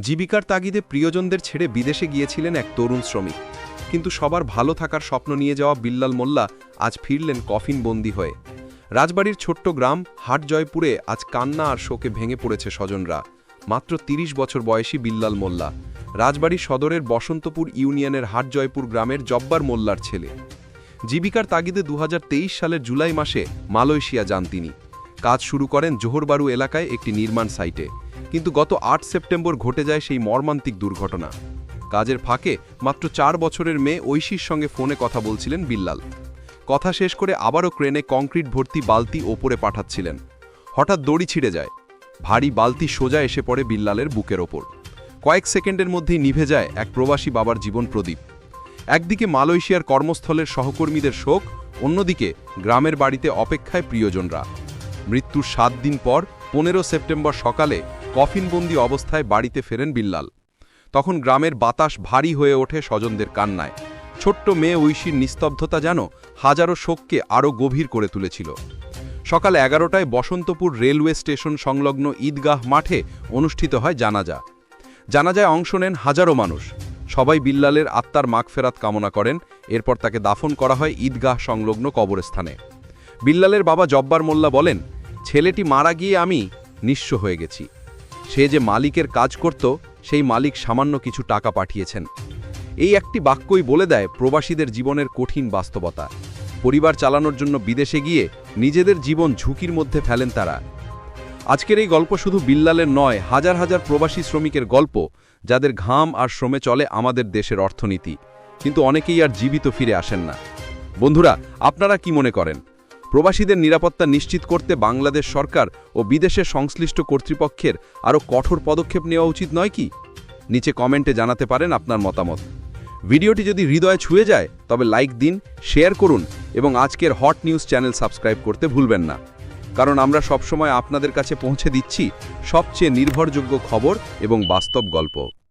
জীবিকার তাগিদে প্রিয়জনদের ছেড়ে বিদেশে গিয়েছিলেন এক তরুণ শ্রমিক। কিন্তু সবার ভালো থাকার স্বপ্ন নিয়ে যাওয়া বিল্লাল মোল্লা আজ ফিরলেন কফিন বন্দী হয়ে। রাজবাড়ির ছোট্ট গ্রাম হাটজয়পুরে আজ কান্না আর শোকে ভেঙে পড়েছে স্বজনরা। মাত্র ৩০ বছর বয়সী বিল্লাল মোল্লা। রাজবাড়ি সদরের বসন্তপুর ইউনিয়নের হাটজয়পুর গ্রামের জব্বার মোল্লার ছেলে। জীবিকার তাগিদে দু হাজার তেইশ সালের জুলাই মাসে মালয়েশিয়া যান তিনি। কাজ শুরু করেন জোহরবাড়ু এলাকায় একটি নির্মাণ সাইটে। কিন্তু গত আট সেপ্টেম্বর ঘটে যায় সেই মর্মান্তিক দুর্ঘটনা। কাজের ফাঁকে মাত্র চার বছরের মেয়ে ঐশীর সঙ্গে ফোনে কথা বলছিলেন বিল্লাল। কথা শেষ করে আবারও ক্রেনে কংক্রিট ভর্তি বালতি ওপরে পাঠাচ্ছিলেন। হঠাৎ দড়ি ছিঁড়ে যায়। ভারী বালতি সোজা এসে পড়ে বিল্লালের বুকের ওপর। কয়েক সেকেন্ডের মধ্যেই নিভে যায় এক প্রবাসী বাবার জীবন প্রদীপ। একদিকে মালয়েশিয়ার কর্মস্থলের সহকর্মীদের শোক, অন্যদিকে গ্রামের বাড়িতে অপেক্ষায় প্রিয়জনরা। মৃত্যুর সাত দিন পর, পনেরো সেপ্টেম্বর সকালে কফিনবন্দি অবস্থায় বাড়িতে ফেরেন বিল্লাল। তখন গ্রামের বাতাস ভারী হয়ে ওঠে স্বজনদের কান্নায়। ছোট্ট মেয়ে ঐশীর নিস্তব্ধতা যেন হাজারো শোককে আরও গভীর করে তুলেছিল। সকাল এগারোটায় বসন্তপুর রেলওয়ে স্টেশন সংলগ্ন ঈদগাহ মাঠে অনুষ্ঠিত হয় জানাজা। জানাজায় অংশ নেন হাজারো মানুষ। সবাই বিল্লালের আত্মার মাগফেরাত কামনা করেন। এরপর তাকে দাফন করা হয় ঈদগাহ সংলগ্ন কবরস্থানে। বিল্লালের বাবা জব্বার মোল্লা বলেন, ছেলেটি মারা গিয়ে আমি নিঃস্ব হয়ে গেছি। সে যে মালিকের কাজ করত, সেই মালিক সামান্য কিছু টাকা পাঠিয়েছেন। এই একটি বাক্যই বলে দেয় প্রবাসীদের জীবনের কঠিন বাস্তবতা। পরিবার চালানোর জন্য বিদেশে গিয়ে নিজেদের জীবন ঝুঁকির মধ্যে ফেলেন তারা। আজকের এই গল্প শুধু বিল্লালের নয়, হাজার হাজার প্রবাসী শ্রমিকের গল্প, যাদের ঘাম আর শ্রমে চলে আমাদের দেশের অর্থনীতি। কিন্তু অনেকেই আর জীবিত ফিরে আসেন না। বন্ধুরা, আপনারা কি মনে করেন? প্রবাসীদের নিরাপত্তা নিশ্চিত করতে বাংলাদেশ সরকার ও বিদেশের সংশ্লিষ্ট কর্তৃপক্ষের আরও কঠোর পদক্ষেপ নেওয়া উচিত নয় কি? নিচে কমেন্টে জানাতে পারেন আপনার মতামত। ভিডিওটি যদি হৃদয়ে ছুঁয়ে যায়, তবে লাইক দিন, শেয়ার করুন এবং আজকের হট নিউজ চ্যানেল সাবস্ক্রাইব করতে ভুলবেন না। কারণ আমরা সবসময় আপনাদের কাছে পৌঁছে দিচ্ছি সবচেয়ে নির্ভরযোগ্য খবর এবং বাস্তব গল্প।